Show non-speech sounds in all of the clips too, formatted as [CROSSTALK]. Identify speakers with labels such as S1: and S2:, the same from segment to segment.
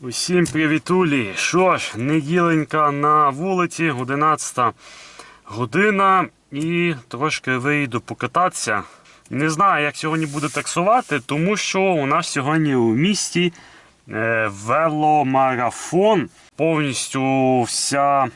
S1: Усім привітулі! Що ж, неділенька на вулиці, 11 година і трошки вийду покататися. Не знаю, як сьогодні буде таксувати, тому що у нас сьогодні у місті е, веломарафон. Повністю вся е,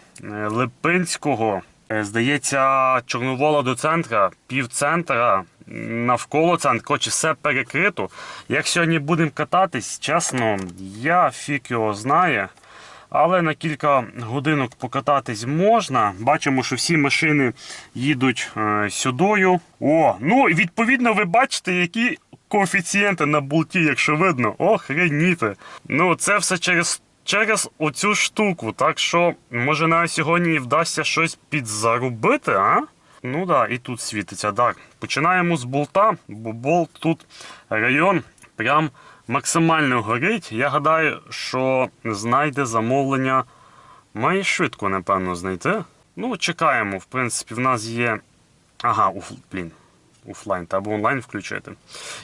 S1: Липинського, е, здається, Чорновола до центра, півцентра, навколо центру. Коротше, все перекрито. Як сьогодні будемо кататись, чесно, я фік його знає. Але на кілька годинок покататись можна. Бачимо, що всі машини їдуть е, сюдою. О, ну і відповідно ви бачите, які коефіцієнти на болті, якщо видно. Охреніти. Ну, це все через, через оцю штуку. Так що, може, навіть сьогодні вдасться щось підзаробити, а? Ну да, і тут світиться. Так. Починаємо з болта, бо болт тут район прям максимально горить. Я гадаю, що знайде замовлення має швидко, напевно, знайти. Ну, чекаємо. В принципі, в нас є. Ага, уф... блін. Офлайн, треба онлайн включити.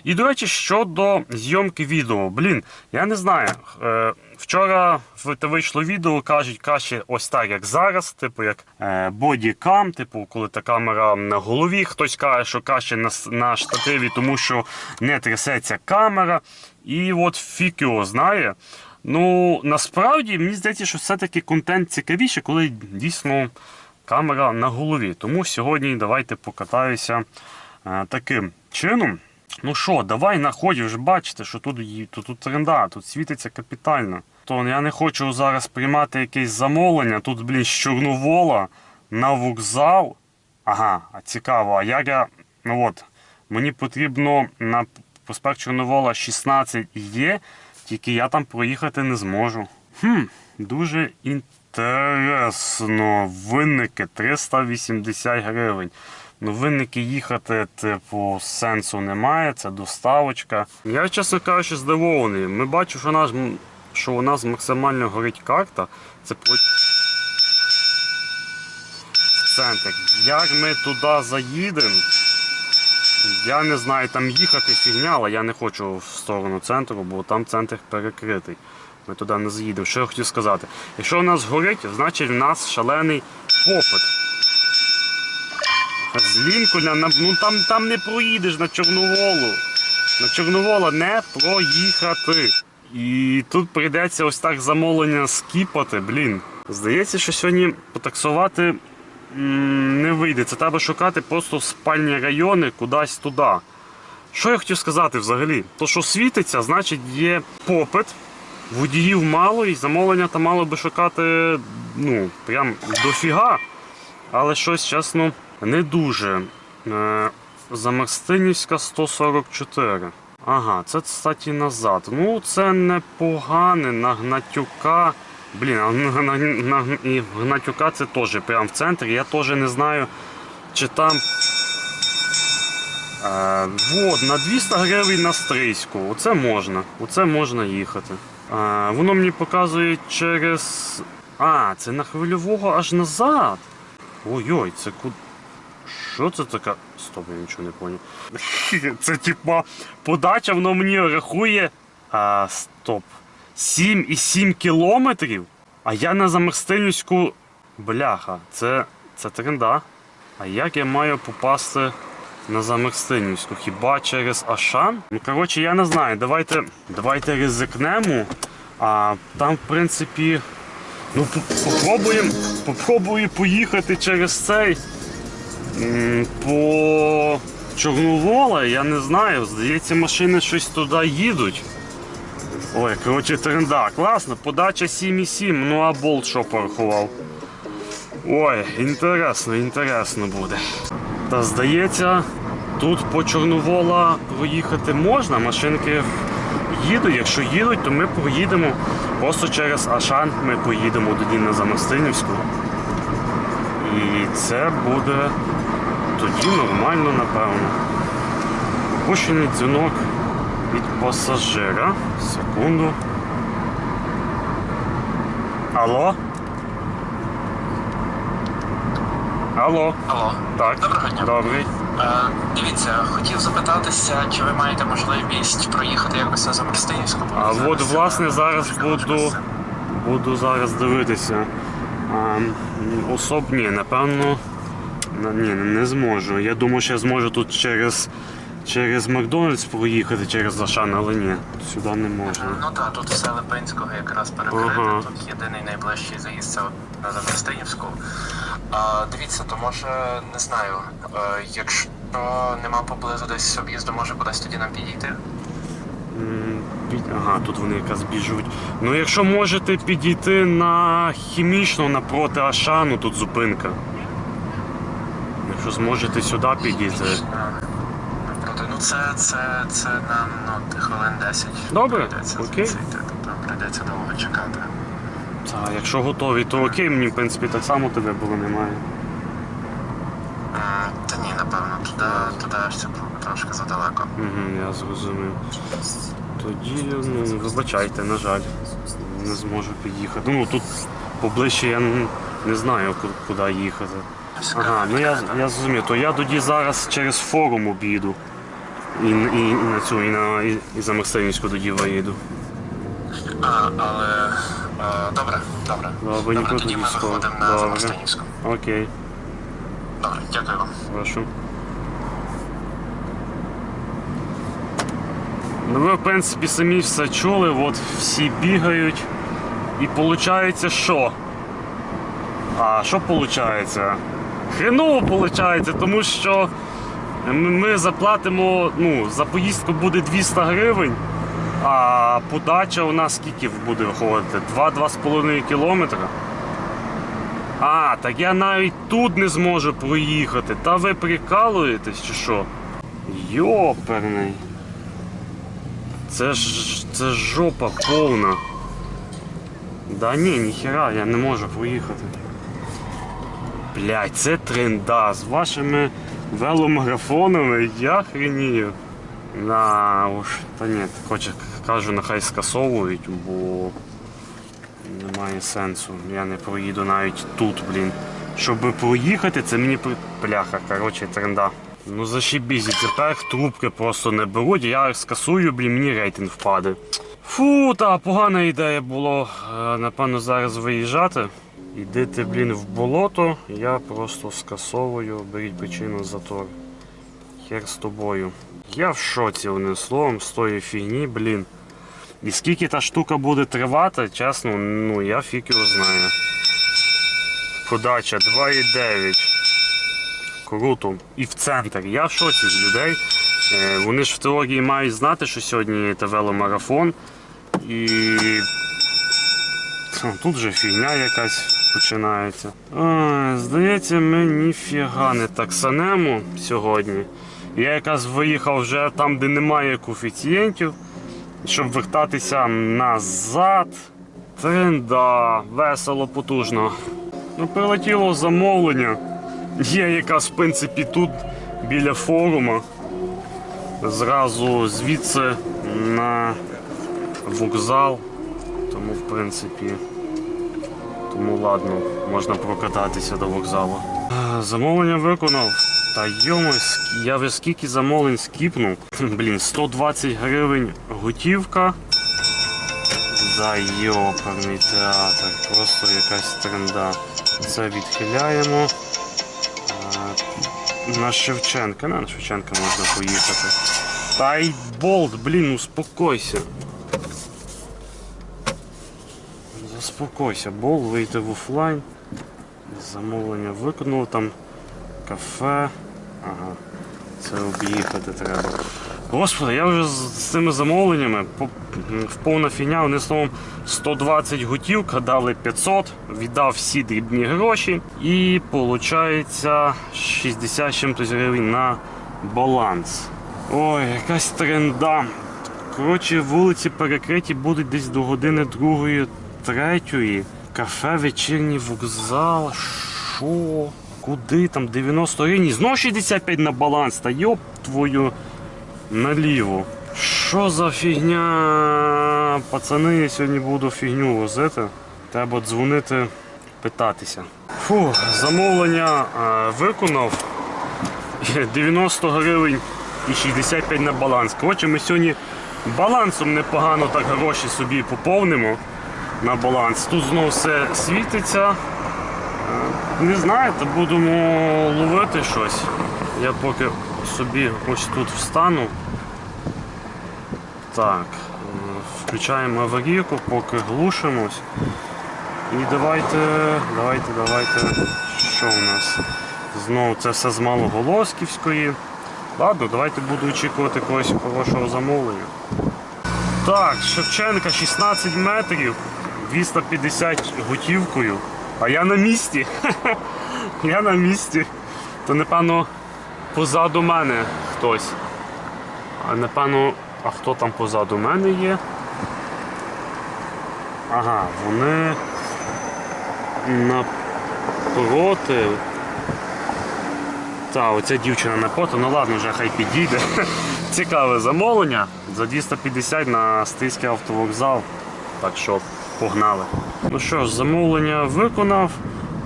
S1: І, до речі, щодо зйомки відео. Блін, я не знаю. Е, вчора вийшло відео, кажуть, краще ось так, як зараз, типу як е, бодікам, типу, коли та камера на голові. Хтось каже, що краще на, на штативі, тому що не трясеться камера. І от фік його знає. Ну, насправді, мені здається, що все-таки контент цікавіше, коли дійсно камера на голові. Тому сьогодні давайте покатаюся таким чином. Ну що, давай находь, ви ж бачите, що тут, тут, тут тренда, тут світиться капітально. То я не хочу зараз приймати якесь замовлення. Тут, блін, з Чорновола на вокзал. Ага, цікаво, а як я. Ну от, мені потрібно на проспект Чорновола 16 є, тільки я там проїхати не зможу. Хм, дуже інтересно. Винники 380 гривень. Ну, винники їхати, типу, сенсу немає, це доставочка. Я, чесно кажучи, здивований. Ми бачимо, що, наш, що у нас максимально горить карта. Це центр. Як ми туди заїдемо? Я не знаю, там їхати фігня, але я не хочу в сторону центру, бо там центр перекритий. Ми туди не заїдемо. Що я хотів сказати? Якщо у нас горить, значить в нас шалений попит. З Лінкольна, ну там, там не проїдеш на Чорноволу. На Чорновола не проїхати. І тут прийдеться ось так замовлення скіпати, блін. Здається, що сьогодні потаксувати не вийде. Це треба шукати просто спальні райони кудись туди. Що я хотів сказати взагалі? То, що світиться, значить є попит, водіїв мало і замовлення там мало би шукати ну, прям дофіга. Але щось, чесно, не дуже. Е, Замерстинівська 144. Ага, це, кстати, назад. Ну, це непогане на Гнатюка. Блін, а на, на, на, і Гнатюка це теж прямо в центрі. Я теж не знаю, чи там. Е, вот, на 200 гривень на Стрийську. Оце можна. Оце можна їхати. Е, воно мені показує через. А, це на хвильового аж назад. Ой-ой, це куди. Що це таке? Стоп, я нічого не поняв. [LAUGHS] Це типа подача, воно мені рахує. А, стоп. 7,7 кілометрів. А я на Замерстинівську. Бляха, це, це тренда. А як я маю попасти на Замерстинівську? Хіба через Ашан? Ну, коротше, я не знаю. Давайте, давайте ризикнемо. А там, в принципі. Ну, попробуємо, попробую поїхати через цей. По Чорновола, я не знаю. Здається, машини щось туди їдуть. Ой, коротше, тренда. Класно, подача 7,7, ну а болт що порахував. Ой, інтересно, інтересно буде. Та здається, тут по Чорновола проїхати можна, машинки їдуть. Якщо їдуть, то ми проїдемо. Просто через Ашан ми поїдемо тоді на Замостинівську. І це буде тоді нормально, напевно. Пущений дзвінок від пасажира. Секунду. Алло? Алло.
S2: Алло,
S1: Так.
S2: Доброго дня.
S1: Добрий.
S2: е, дивіться, хотів запитатися, чи ви маєте можливість проїхати якось на Замерстинівську?
S1: А от власне зараз буду, буду зараз дивитися. А, м, особ ні, напевно. Ні, не зможу. Я думаю, що я зможу тут через, через Макдональдс проїхати через Ашан, але ні, сюди не можна.
S2: Ну так, тут все Липинського якраз перекрите.
S1: Ага.
S2: Тут єдиний найближчий заїзд це на Замерстинівську. А, дивіться, то може, не знаю, е, якщо нема поблизу десь об'їзду, може кудись тоді нам підійти?
S1: Ага, тут вони якраз біжуть. Ну, якщо можете підійти на хімічну напроти Ашану, тут зупинка. Якщо зможете сюди підійти.
S2: Ну це, це, це нам ну, хвилин 10.
S1: Добре,
S2: прийдеться
S1: окей.
S2: Тобто прийдеться довго чекати.
S1: Та, якщо готові, то окей, мені в принципі так само тебе було немає.
S2: М, Та ні, напевно, туди, туди аж це було трошки задалеко.
S1: Угу, я зрозумів. Тоді, ну, вибачайте, на жаль, не зможу під'їхати. Ну тут поближче я н- не знаю, ку- куди їхати. Ага, ну я, я зрозумів, то я тоді зараз через форум об'їду. І, і, і на цю, і на і, і за Марселінську тоді виїду.
S2: А, але е, добре, добре.
S1: Добре, нікуди
S2: тоді ми виходимо на
S1: Добре.
S2: Замостинівську.
S1: Окей,
S2: Добре, дякую вам.
S1: прошу. Ну ви, в принципі, самі все чули, от всі бігають. І виходить, що? А що виходить? Хреново виходить, тому що ми заплатимо, ну, за поїздку буде 200 гривень, а подача у нас скільки буде виходити? 2-2,5 кілометри. А, так я навіть тут не зможу проїхати. Та ви прикалуєтесь чи що? Йоперний. Це ж це жопа повна. Да ні, ніхера, я не можу проїхати. Блять, це тренда. З вашими веломарафонами я хренію. На уж, та ні, хоче кажу, нехай скасовують, бо немає сенсу. Я не проїду навіть тут, блін. Щоб проїхати, це мені Пляха, коротше, тренда. Ну зашибізі, тепер трубки просто не беруть, я скасую, блін, мені рейтинг впаде. Фу, та погана ідея було, е, напевно, зараз виїжджати. Йдете, блін, в болото, я просто скасовую, беріть причину затор. Хер з тобою. Я в шоці одним словом з тої фігні, блін. І скільки та штука буде тривати, чесно, ну я фіг його знаю. Подача 2,9. Круто. І в центр. Я в шоці з людей. Е, Вони ж в теорії мають знати, що сьогодні це веломарафон. І тут же фігня якась починається. Здається, ми ніфіга не таксанемо сьогодні. Я якраз виїхав вже там, де немає коефіцієнтів, щоб вертатися назад. Тренда, весело, потужно. Ну, прилетіло замовлення. Є якраз, в принципі, тут біля форуму. Зразу звідси на вокзал. Тому, в принципі, тому ладно, можна прокататися до вокзалу. Замовлення виконав. Та йомо, я вже скільки замовлень скіпнув. [LAUGHS] Блін, 120 гривень готівка. За йоперний театр. Просто якась тренда. Це відхиляємо. На Шевченка. На Шевченка можна поїхати. Та й болт, блін, успокойся. Заспокойся, болт, вийти в офлайн. Замовлення виконало там кафе. Ага. Це об'їхати треба. Господи, я вже з, цими замовленнями повна фігня, вони словом 120 готівка, дали 500, віддав всі дрібні гроші і виходить 60 чимось гривень на баланс. Ой, якась тренда. Коротше, вулиці перекриті будуть десь до години другої, третьої. Кафе, вечірній вокзал. Що? Куди там? 90 гривень? Знову 65 на баланс. Та йоп твою наліво. Що за фігня? Пацани, я сьогодні буду фігню возити. Треба дзвонити питатися. Фу, замовлення е, виконав 90 гривень і 65 на баланс. Коротше, ми сьогодні балансом непогано так гроші собі поповнимо на баланс. Тут знову все світиться. Е, Не знаю, то будемо ловити щось. Я поки собі ось тут встану. Так, е, включаємо аварійку, поки глушимось. І давайте, давайте, давайте. Що у нас? Знову це все з Малоголосківської. Ладно, давайте буду очікувати когось хорошого замовлення. Так, Шевченка 16 метрів, 250 готівкою. А я на місці. [LAUGHS] Я на місці. То напевно позаду мене хтось. А напевно, а хто там позаду мене є? Ага, вони напроти. Та, оця дівчина напроти, ну ладно, вже хай підійде. [LAUGHS] Цікаве замовлення. За 250 на Стильський автовокзал. Так що погнали. Ну що ж, замовлення виконав.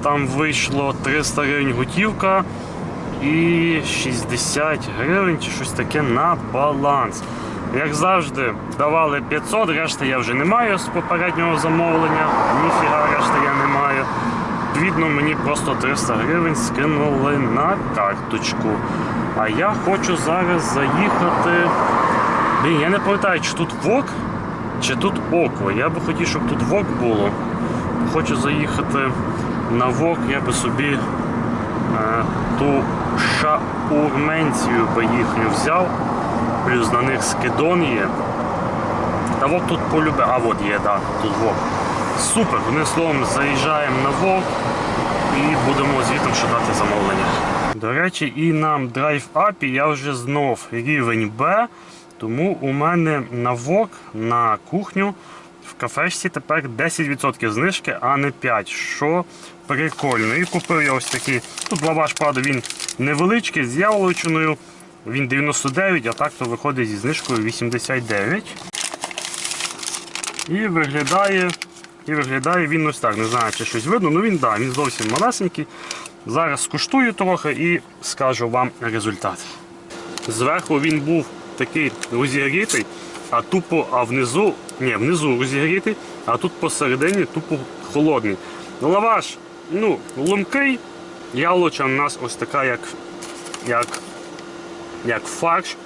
S1: Там вийшло 300 гривень готівка і 60 гривень чи щось таке на баланс. Як завжди, давали 500, решти я вже не маю з попереднього замовлення. Ніфіга решти я не маю. Відповідно, мені просто 300 гривень скинули на карточку. А я хочу зараз заїхати. Блін, я не пам'ятаю, чи тут ВОК, чи тут ОКО. Я би хотів, щоб тут ВОК було. Хочу заїхати на ВОК, я би собі е, ту шаурменцію би їхню взяв. Плюс на них скидон є. Та ВОК тут полюбе. А от є, так, тут ВОК. Супер, одним словом, заїжджаємо на ВОК і будемо звітом шукати замовлення. До речі, і на Up я вже знов рівень Б, тому у мене на ВОК на кухню в кафешці тепер 10% знижки, а не 5%, що прикольно. І купив я ось такий. Тут лаваш, правда, він невеличкий з яловичиною. Він 99, а так то виходить зі знижкою 89. І виглядає, і виглядає він ось так. Не знаю, чи щось видно. Ну він да, він зовсім малесенький. Зараз скуштую трохи і скажу вам результат. Зверху він був такий розігрітий, а тупо, а внизу, ні, внизу розігрітий, а тут посередині тупо холодний. Лаваш, ну, ломкий, яловича у нас ось така, як, як, як фарш,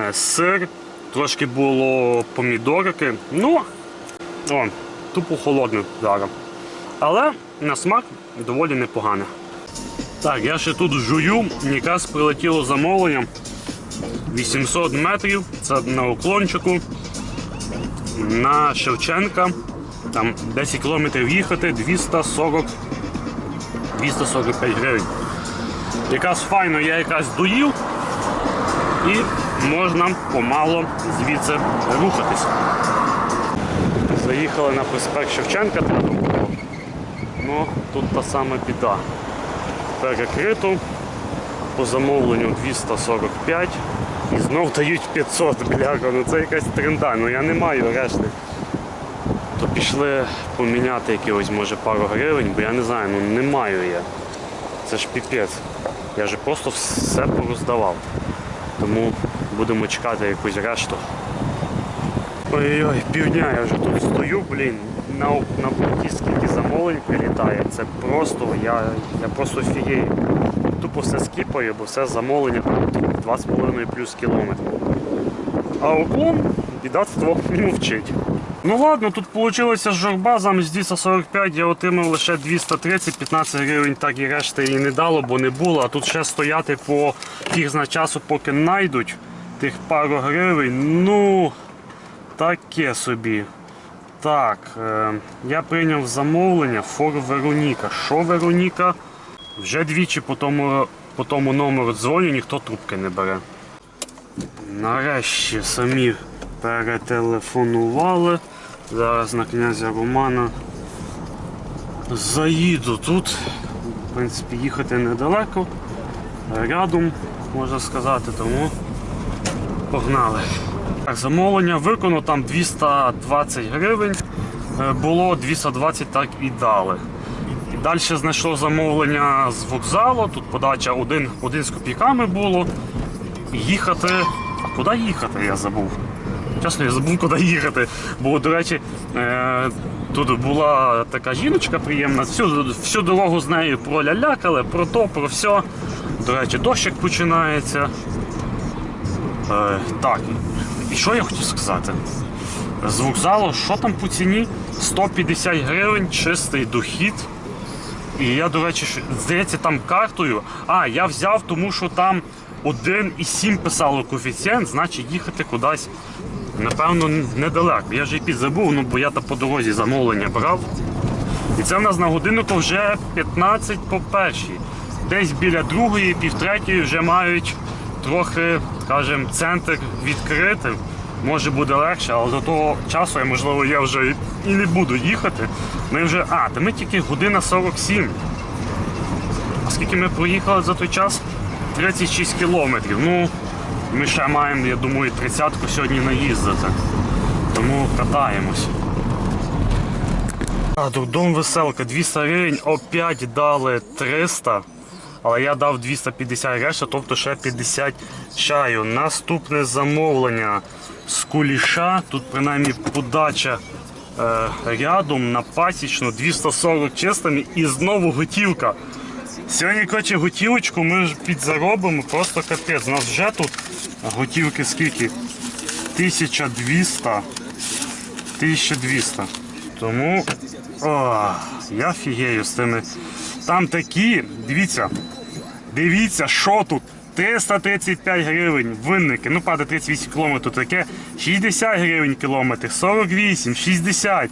S1: е, сир, трошки було помідорки. Ну, о, тупо холодний зараз. Але на смак доволі непогане. Так, я ще тут жую, якраз прилетіло замовлення. 800 метрів, це на уклончику. На Шевченка. Там 10 кілометрів їхати, 240, 245 гривень. Якраз файно я якраз доїв і можна помало звідси рухатися. Заїхали на проспект Шевченка. Ну, тут та сама біда. Перекрито по замовленню 245 і знов дають 500, бляха, ну це якась тренда, ну я не маю решти. То пішли поміняти якихось, може, пару гривень, бо я не знаю, ну не маю я. Це ж піпець. Я ж просто все пороздавав. Тому будемо чекати якусь решту. Ой-ой, півдня я вже тут стою, блін, на, на пункті скільки замовлень прилітає. Це просто, я, я просто фігею. Тупо все скіпаю, бо все замовлення 2,5 плюс кілометрів. А уклон бідацтво мовчить. Ну ладно, тут вийшла журба, замість 245 я отримав лише 230, 15 гривень, так і решти і не дало, бо не було. А тут ще стояти по зна часу, поки знайдуть тих пару гривень. Ну, таке собі. Так, е, я прийняв замовлення Фор Вероніка. Що Вероніка? Вже двічі по тому, по тому номеру дзвоню, ніхто трубки не бере. Нарешті самі перетелефонували. Зараз на князя Романа заїду тут. В принципі, їхати недалеко. Рядом, можна сказати, тому погнали. Замовлення виконано там 220 гривень. Е, Було 220 так і дали. Далі знайшло замовлення з вокзалу. Тут подача один, один з копійками було. Їхати. А куди їхати? Я забув. Чесно, я забув, куди їхати. Бо, до речі, е, тут була така жіночка приємна. Всю, всю дорогу з нею пролялякали, про то, про все. До речі, дощик починається. Е, так, і що я хотів сказати? З вокзалу, що там по ціні? 150 гривень, чистий дохід. І я, до речі, здається, там картою. А, я взяв, тому що там 1,7 писало коефіцієнт, значить їхати кудись, напевно, недалеко. Я вже і підзабув, ну бо я там по дорозі замовлення брав. І це в нас на годиннику вже 15 по першій. Десь біля другої, півтретьої вже мають трохи, скажімо, центр відкрити. Може буде легше, але до того часу, можливо, я вже і не буду їхати. Ми вже. А, та ми тільки година 47. А скільки ми проїхали за той час? 36 кілометрів. Ну, ми ще маємо, я думаю, 30-ку сьогодні наїздити. Тому катаємось. А, дом веселка, 200 гривень, опять дали 300, але я дав 250 решта, тобто ще 50 чаю. Наступне замовлення з куліша, тут принаймні подача е, рядом на пасічну 240 чистими і знову готівка. Сьогодні, коротше, готівочку ми підзаробимо, просто капець. У нас вже тут готівки скільки? 1200. 1200. Тому о, я фігею з тими. Там такі, дивіться, дивіться, що тут. 335 гривень винники, ну падає 38 кілометрів, таке 60 гривень кілометр, 48, 60.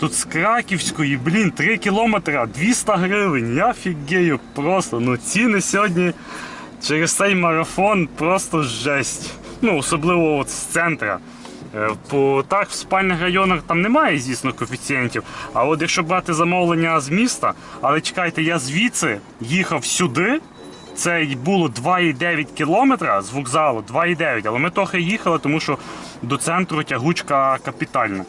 S1: Тут з Краківської, блін, 3 кілометри, 200 гривень. Я фігею просто. Ну ціни сьогодні через цей марафон просто жесть. Ну, особливо от з центра. Е, По так в спальних районах там немає, звісно, коефіцієнтів. А от якщо брати замовлення з міста, але чекайте, я звідси їхав сюди. Це було 2,9 кілометра з вокзалу, 2,9, але ми трохи їхали, тому що до центру тягучка капітальна.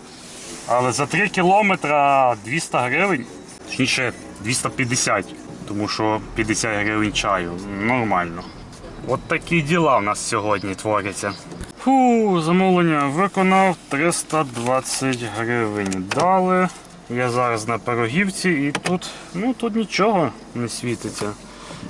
S1: Але за 3 кілометра 200 гривень, точніше 250, тому що 50 гривень чаю. Нормально. От такі діла в нас сьогодні творяться. Фу, замовлення виконав 320 гривень. Дали. Я зараз на пирогівці і тут, ну тут нічого не світиться.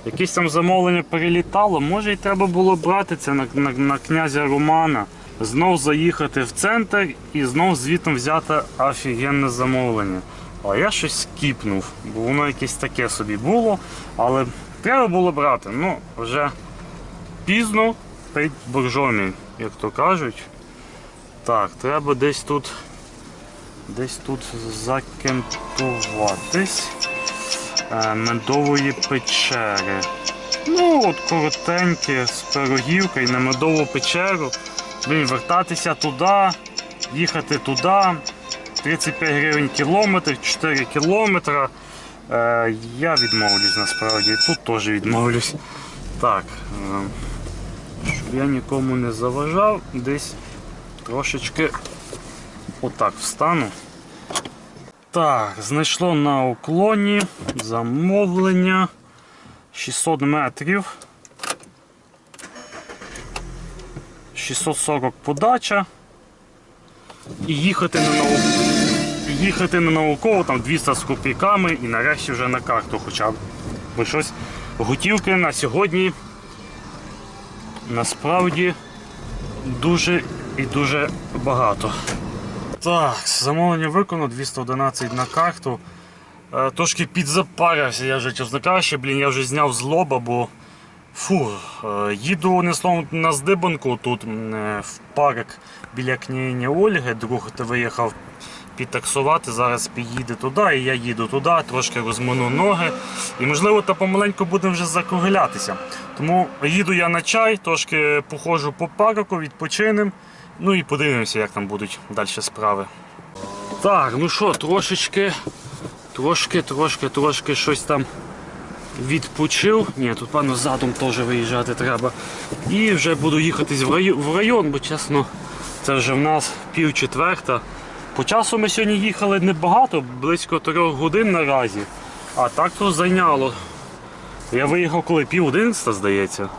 S1: Якесь там замовлення перелітало, може і треба було брати це на, на, на князя Романа. Знов заїхати в центр і знов звітом взяти офігенне замовлення. А я щось скіпнув, бо воно якесь таке собі було, але треба було брати. Ну, вже пізно пить боржомі, як то кажуть. Так, треба десь тут десь тут закемпуватись. Е, медової печери. Ну, от коротеньке з пирогівкою на медову печеру. Блін, вертатися туди, їхати туди. 35 гривень кілометр, 4 кілометри. Е, я відмовлюсь насправді. Тут теж відмовлюсь. Так. Е, щоб я нікому не заважав, десь трошечки отак встану. Так, знайшло на уклоні замовлення 600 метрів. 640 подача. І їхати на науку. Їхати на науково, там 200 з копійками і нарешті вже на карту хоча б. Бо щось готівки на сьогодні насправді дуже і дуже багато. Так, замовлення виконано 211 на карту. Е, Трошки підзапарився, я вже чесно блін, я вже зняв з лоба, бо фу, е, їду не словом на здибанку тут е, в парк біля княгині Ольги. Друг ти виїхав підтаксувати, зараз під'їде туди, і я їду туди, трошки розмину ноги. І можливо та помаленьку будемо вже закруглятися. Тому їду я на чай, трошки походжу по парку, відпочинемо. Ну і подивимося, як там будуть далі справи. Так, ну що, трошечки, трошки, трошки, трошки щось там відпочив. Ні, тут певно задом теж виїжджати треба. І вже буду їхати в район, в район, бо чесно, це вже в нас пів четверта. По часу ми сьогодні їхали небагато, близько трьох годин наразі. А так то зайняло. Я виїхав коли пів одинадцята, здається.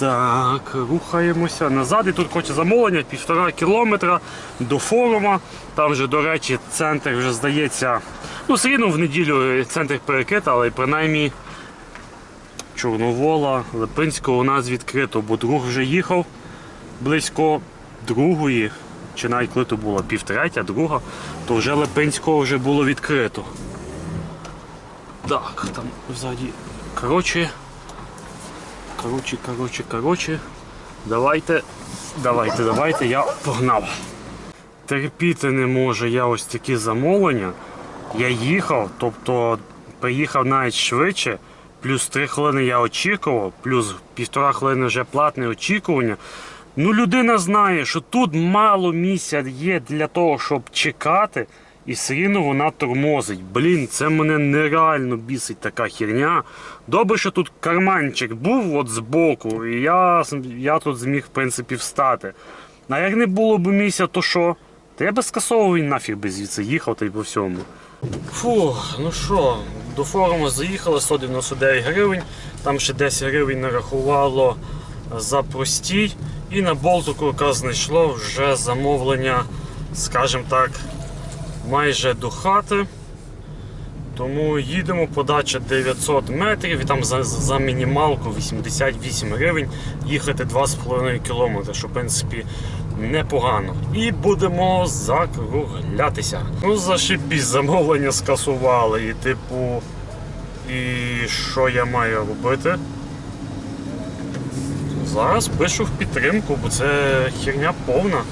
S1: Так, рухаємося назад. І тут хоче замовлення півтора кілометра до форума. Там же, до речі, центр вже здається. Ну, все в неділю центр перекрит, але принаймні Чорновола, Липинського у нас відкрито, бо друг вже їхав близько другої, чи навіть коли то було півтретя, друга, то вже Липинського вже було відкрито. Так, там ззаді. Коротше. Коротше, коротше, коротше. Давайте, давайте, давайте, я погнав. Терпіти не можу я ось такі замовлення. Я їхав, тобто приїхав навіть швидше, плюс 3 хвилини я очікував, плюс півтора хвилини вже платне очікування. Ну, людина знає, що тут мало місця є для того, щоб чекати, і все рівно вона тормозить. Блін, це мене нереально бісить така херня. Добре, що тут карманчик був от збоку, і я, я тут зміг, в принципі, встати. А як не було б місця, то що? Та я би скасовував і нафіг би звідси їхав по всьому. Фу, ну що, до форуму заїхали 199 гривень, там ще 10 гривень нарахувало за простій. І на болтику якраз знайшло вже замовлення, скажімо так, майже до хати. Тому їдемо, подача 900 метрів і там за, за мінімалку 88 гривень їхати 2,5 км, що в принципі непогано. І будемо закруглятися. Ну, зашибісь, замовлення скасували. І типу, і що я маю робити? Зараз пишу в підтримку, бо це херня повна.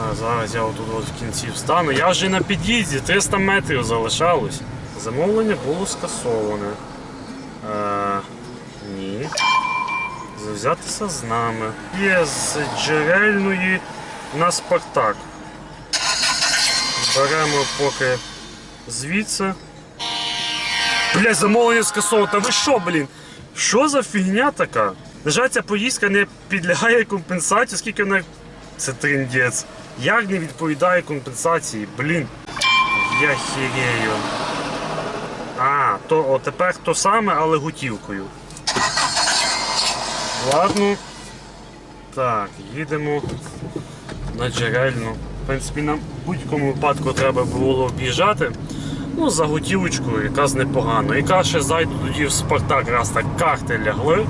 S1: А, зараз я отут от в кінці встану. Я вже на під'їзді, 300 метрів залишалось. Замовлення було скасоване. Е, ні. Завзятися з нами. Є з джерельної на Спартак. Беремо поки звідси. Бля, замовлення скасовано. Та ви що, блін? Що за фігня така? На жаль, ця поїздка не підлягає компенсації, оскільки вона. Це триндець. Як не відповідає компенсації? Блін. Я хірею. А, то о, тепер то саме, але готівкою. Ладно. Так, їдемо на джерельну. В принципі, нам в будь-якому випадку треба було об'їжджати. Ну, за готівочкою, якраз непогано. Якраз ще зайду тоді в Спартак, раз так карти лягли.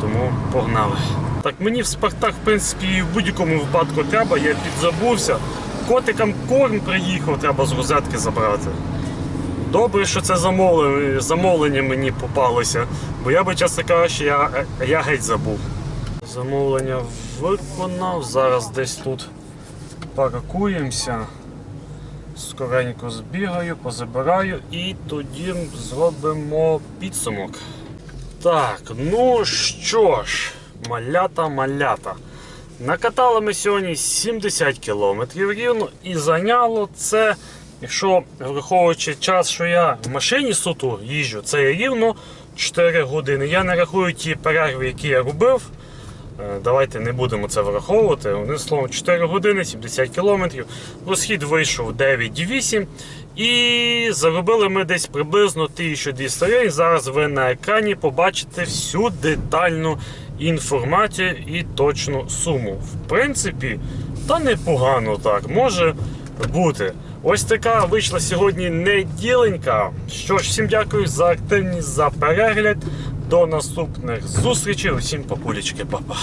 S1: Тому погнали. Так, мені в Спартак, в принципі, в будь-якому випадку треба, я підзабувся. Котикам корм приїхав, треба з розетки забрати. Добре, що це замовлення, замовлення мені попалося, бо я би, чесно кажучи, я, я геть забув. Замовлення виконав, зараз десь тут паркуємося. Скоренько збігаю, позабираю і тоді зробимо підсумок. Так, ну що ж, малята, малята. Накатали ми сьогодні 70 кілометрів рівно і зайняло це, якщо враховуючи час, що я в машині суто їжджу, це рівно 4 години. Я не рахую ті перерви, які я робив. Е, Давайте не будемо це враховувати. Одним словом, 4 години, 70 кілометрів. Розхід вийшов 9,8. І заробили ми десь приблизно 1200 гривень. Зараз ви на екрані побачите всю детальну інформацію і точну суму. В принципі, та непогано так може бути. Ось така вийшла сьогодні неділенька. Що ж, всім дякую за активність, за перегляд. До наступних зустрічей. Усім папулечки, папа.